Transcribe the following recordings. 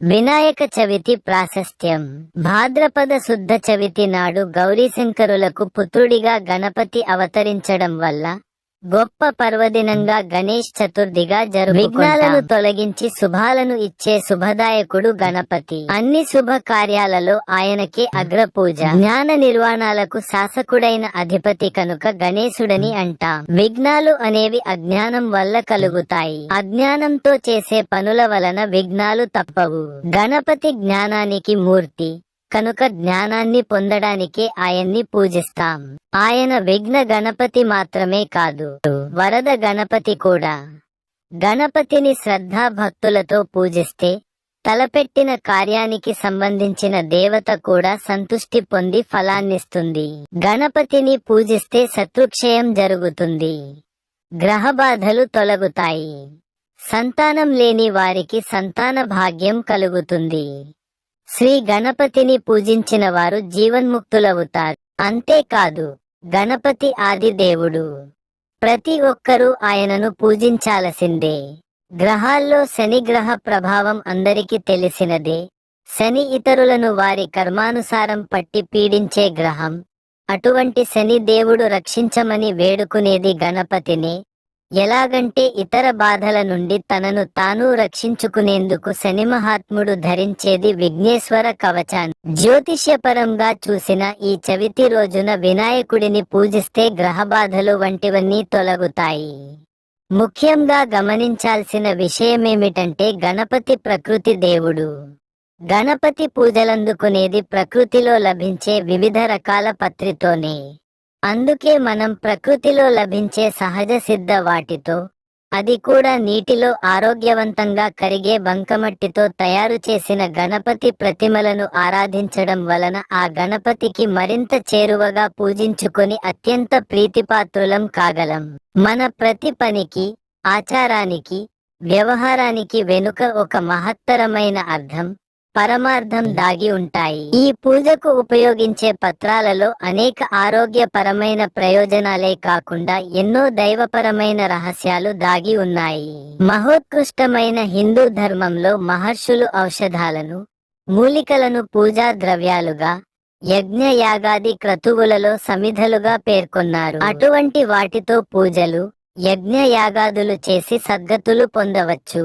వినాయక చవితి ప్రాశస్త్యం. భాద్రపద శుద్ధ చవితి నాడు గౌరీశంకరులకు పుత్రుడిగా గణపతి అవతరించడం వల్ల గొప్ప పర్వదినంగా గణేష్ చతుర్థిగా జరు విఘ్నాలను తొలగించి శుభాలను ఇచ్చే శుభదాయకుడు గణపతి. అన్ని శుభ కార్యాలలో ఆయనకి అగ్రపూజ. జ్ఞాన నిర్వాణాలకు శాసకుడైన అధిపతి కనుక గణేశుడని అంటాం. విఘ్నాలు అనేవి అజ్ఞానం వల్ల కలుగుతాయి. అజ్ఞానంతో చేసే పనుల వలన విఘ్నాలు తప్పవు. గణపతి జ్ఞానానికి మూర్తి. కనుక జ్ఞానాన్ని పొందడానికి ఆయన్ని పూజిస్తాం. ఆయన విఘ్న గణపతి మాత్రమే కాదు వరద గణపతి కూడా. గణపతిని శ్రద్ధా భక్తులతో పూజిస్తే తలపెట్టిన కార్యానికి సంబంధించిన దేవత కూడా సంతుష్టి పొంది ఫలాన్నిస్తుంది. గణపతిని పూజిస్తే శత్రుక్షయం జరుగుతుంది. గ్రహ బాధలు తొలగుతాయి. సంతానం లేని వారికి సంతాన భాగ్యం కలుగుతుంది. శ్రీ గణపతిని పూజించిన వారు జీవన్ముక్తులవుతారు. అంతేకాదు గణపతి ఆది దేవుడు ప్రతి ఒక్కరూ ఆయనను పూజించాల్సిందే. గ్రహాల్లో శని గ్రహ ప్రభావం అందరికీ తెలిసినదే. శని ఇతరులను వారి కర్మానుసారం పట్టి పీడించే గ్రహం. అటువంటి శని దేవుడు రక్షించమని వేడుకునేది గణపతినే. ఎలాగంటే ఇతర బాధల నుండి తనను తాను రక్షించుకునేందుకు శని మహాత్ముడు ధరించేది విఘ్నేశ్వర కవచాన్ని జ్యోతిష్యపరంగా చూసిన ఈ చవితి రోజున వినాయకుడిని పూజిస్తే గ్రహ బాధలు వంటివన్నీ తొలగుతాయి. ముఖ్యంగా గమనించాల్సిన విషయమేమిటంటే గణపతి ప్రకృతి దేవుడు. గణపతి పూజలందుకునేది ప్రకృతిలో లభించే వివిధ రకాల పత్రితోనే. అందుకే మనం ప్రకృతిలో లభించే సహజ సిద్ధ వాటితో అది కూడా నీటిలో ఆరోగ్యవంతంగా కరిగే బంకమట్టితో తయారు చేసిన గణపతి ప్రతిమలను ఆరాధించడం వలన ఆ గణపతికి మరింత చేరువగా పూజించుకొని అత్యంత ప్రీతిపాత్రులం కాగలం. మన ప్రతి పనికి ఆచారానికి వ్యవహారానికి వెనుక ఒక మహత్తరమైన అర్థం పరమార్థం దాగి ఉంటాయి. ఈ పూజకు ఉపయోగించే పత్రాలలో అనేక ఆరోగ్యపరమైన ప్రయోజనాలే కాకుండా ఎన్నో దైవపరమైన రహస్యాలు దాగి ఉన్నాయి. మహోత్కృష్టమైన హిందూ ధర్మంలో మహర్షులు ఔషధాలను మూలికలను పూజా ద్రవ్యాలుగా యజ్ఞ యాగాది క్రతువులలో సమిధలుగా పేర్కొన్నారు. అటువంటి వాటితో పూజలు యజ్ఞ యాగాదులు చేసి సద్గతులు పొందవచ్చు.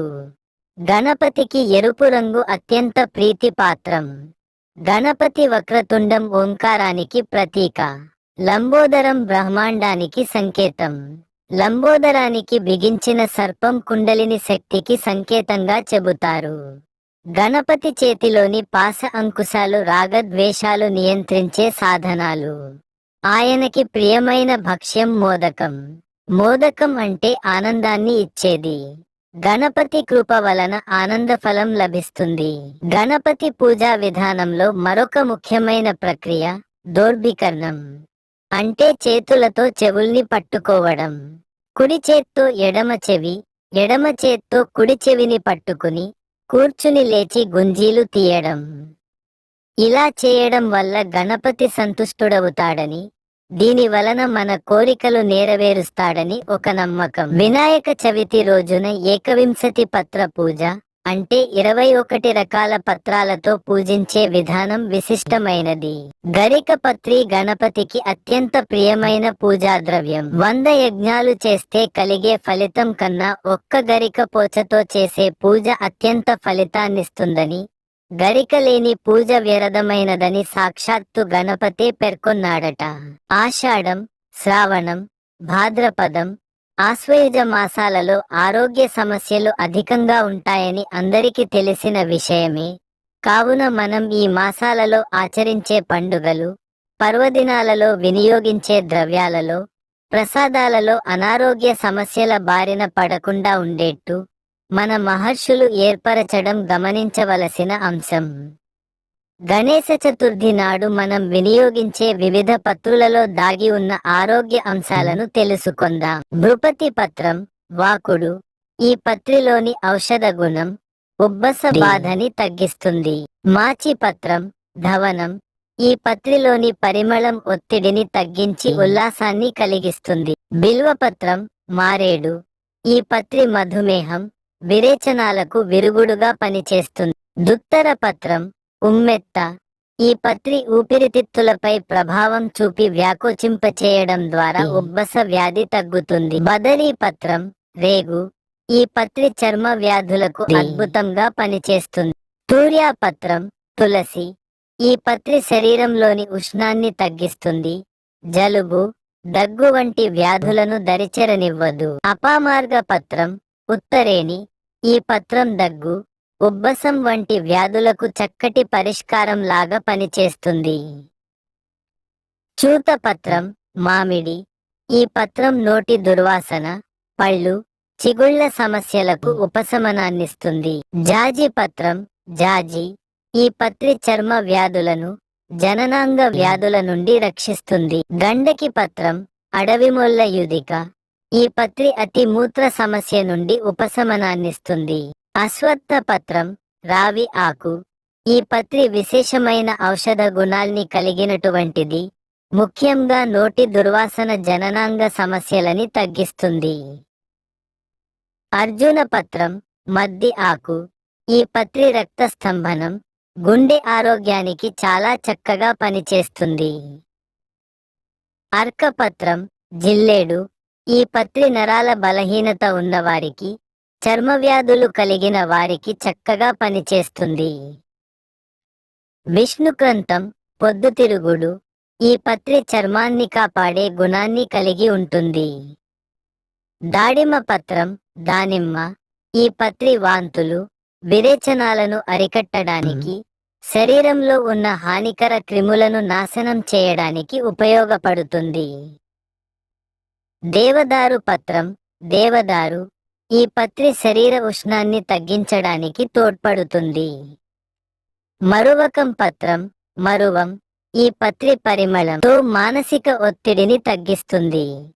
గణపతికి ఎరుపు రంగు అత్యంత ప్రీతిపాత్రం. గణపతి వక్రతుండం ఓంకారానికి ప్రతీక. లంబోదరం బ్రహ్మాండానికి సంకేతం. లంబోదరానికి బిగించిన సర్పం కుండలిని శక్తికి సంకేతంగా చెబుతారు. గణపతి చేతిలోని పాస అంకుశాలు రాగద్వేషాలు నియంత్రించే సాధనాలు. ఆయనకి ప్రియమైన భక్ష్యం మోదకం. మోదకం అంటే ఆనందాన్ని ఇచ్చేది. గణపతి కృప వలన ఆనంద ఫలం లభిస్తుంది. గణపతి పూజా విధానంలో మరొక ముఖ్యమైన ప్రక్రియ దోర్భికరణం. అంటే చేతులతో చెవుల్ని పట్టుకోవడం. కుడి చేత్తో ఎడమ చెవి ఎడమ చేత్తో కుడి చెవిని పట్టుకుని కూర్చుని లేచి గుంజీలు తీయడం. ఇలా చేయడం వల్ల గణపతి సంతుష్టుడవుతాడని దీని వలన మన కోరికలు నెరవేరుస్తాడని ఒక నమ్మకం. వినాయక చవితి రోజున ఏకవింశతి పత్ర పూజ అంటే ఇరవై ఒకటి రకాల పత్రాలతో పూజించే విధానం విశిష్టమైనది. గరిక పత్రి గణపతికి అత్యంత ప్రియమైన పూజా ద్రవ్యం వంద యజ్ఞాలు చేస్తే కలిగే ఫలితం కన్నా ఒక్క గరిక పోచతో చేసే పూజ అత్యంత ఫలితాన్నిస్తుందని గరిక లేని పూజ వ్యరదమైనదని సాక్షాత్తు గణపతే పేర్కొన్నాడట. ఆషాఢం శ్రావణం భాద్రపదం ఆశ్వయుజ మాసాలలో ఆరోగ్య సమస్యలు అధికంగా ఉంటాయని అందరికీ తెలిసిన విషయమే. కావున మనం ఈ మాసాలలో ఆచరించే పండుగలు పర్వదినాలలో వినియోగించే ద్రవ్యాలలో ప్రసాదాలలో అనారోగ్య సమస్యల బారిన పడకుండా ఉండేట్టు మన మహర్షులు ఏర్పరచడం గమనించవలసిన అంశం. గణేశ చతుర్థి నాడు మనం వినియోగించే వివిధ పత్రులలో దాగి ఉన్న ఆరోగ్య అంశాలను తెలుసుకుందాం. భృపతి పత్రం వాకుడు ఈ పత్రిలోని ఔషధ గుణం ఉబ్బస బాధని తగ్గిస్తుంది. మాచి పత్రం ధవనం ఈ పత్రిలోని పరిమళం ఒత్తిడిని తగ్గించి ఉల్లాసాన్ని కలిగిస్తుంది. బిల్వపత్రం మారేడు ఈ పత్రి మధుమేహం విరేచనాలకు విరుగుడుగా పనిచేస్తుంది దుత్తర పత్రం ఉమ్మెత్త ఈ పత్రి ఊపిరితిత్తులపై ప్రభావం చూపి వ్యాకోచింపచేయడం ద్వారా. ఉబ్బస వ్యాధి తగ్గుతుంది బదరీ పత్రం రేగు ఈ పత్రి చర్మ వ్యాధులకు. అద్భుతంగా పనిచేస్తుంది సూర్యాపత్రం తులసి ఈ పత్రి శరీరంలోని ఉష్ణాన్ని తగ్గిస్తుంది జలుబు దగ్గు వంటి వ్యాధులను దరిచెరనివ్వదు అపామార్గ పత్రం ఉత్తరేణి ఈ పత్రం దగ్గు ఉబ్బసం వంటి వ్యాధులకు చక్కటి పరిష్కారం లాగా పనిచేస్తుంది. చూతపత్రం మామిడి ఈ పత్రం నోటి దుర్వాసన పళ్ళు చిగుళ్ళ సమస్యలకు ఉపశమనాన్నిస్తుంది. జాజి పత్రం జాజి ఈ పత్రి చర్మ వ్యాధులను జననాంగ వ్యాధుల నుండి రక్షిస్తుంది. గండకి పత్రం అడవి మొల్ల యుదిక ఈ పత్రి అతి మూత్ర సమస్య నుండి ఉపశమనాన్నిస్తుంది. అశ్వత్థ పత్రం రావి ఆకు. ఈ పత్రి విశేషమైన ఔషధ గుణాల్ని కలిగినటువంటిది. ముఖ్యంగా నోటి దుర్వాసన జననాంగ సమస్యలని తగ్గిస్తుంది. అర్జున పత్రం మద్ది ఆకు. ఈ పత్రి రక్తస్తంభనం గుండె ఆరోగ్యానికి చాలా చక్కగా పనిచేస్తుంది. అర్కపత్రం జిల్లేడు. ఈ పత్రి నరాల బలహీనత ఉన్నవారికి చర్మ వ్యాధులు కలిగిన వారికి చక్కగా పనిచేస్తుంది. విష్ణుక్రంతం పొద్దుతిరుగుడు ఈ పత్రి చర్మాన్ని కాపాడే గుణాన్ని కలిగి ఉంటుంది. దాడిమ పత్రం దానిమ్మ ఈ పత్రి వాంతులు విరేచనాలను అరికట్టడానికి శరీరంలో ఉన్న హానికర క్రిములను నాశనం చేయడానికి ఉపయోగపడుతుంది. దేవదారు పత్రం దేవదారు ఈ పత్రి శరీర ఉష్ణాన్ని తగ్గించడానికి తోడ్పడుతుంది. మరువకం పత్రం మరువం ఈ పత్రి పరిమళంతో మానసిక ఒత్తిడిని తగ్గిస్తుంది.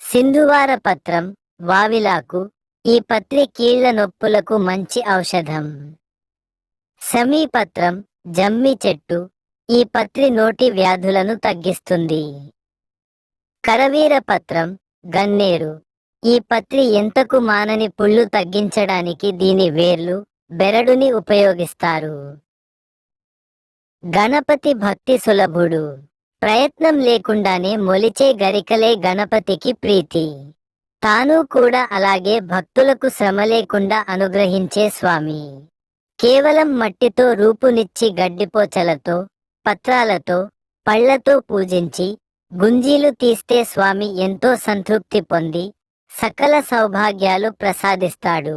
సింధువార పత్రం వావిలాకు ఈ పత్రి కీళ్ళ నొప్పులకు మంచి ఔషధం. సమీపత్రం జమ్మి చెట్టు ఈ పత్రి నోటి వ్యాధులను తగ్గిస్తుంది. కరవీర పత్రం గన్నేరు. ఈ పత్రి ఎంతకు మానని పుళ్ళు తగ్గించడానికి దీని వేర్లు బెరడుని ఉపయోగిస్తారు. గణపతి భక్తి సులభుడు. ప్రయత్నం లేకుండానే మొలిచే గరికలే గణపతికి ప్రీతి. తాను కూడా అలాగే భక్తులకు శ్రమ లేకుండా అనుగ్రహించే స్వామి. కేవలం మట్టితో రూపునిచ్చి గడ్డిపోచలతో పత్రాలతో పళ్ళతో పూజించి గుంజీలు తీస్తే స్వామి ఎంతో సంతృప్తి పొంది సకల సౌభాగ్యాలు ప్రసాదిస్తాడు.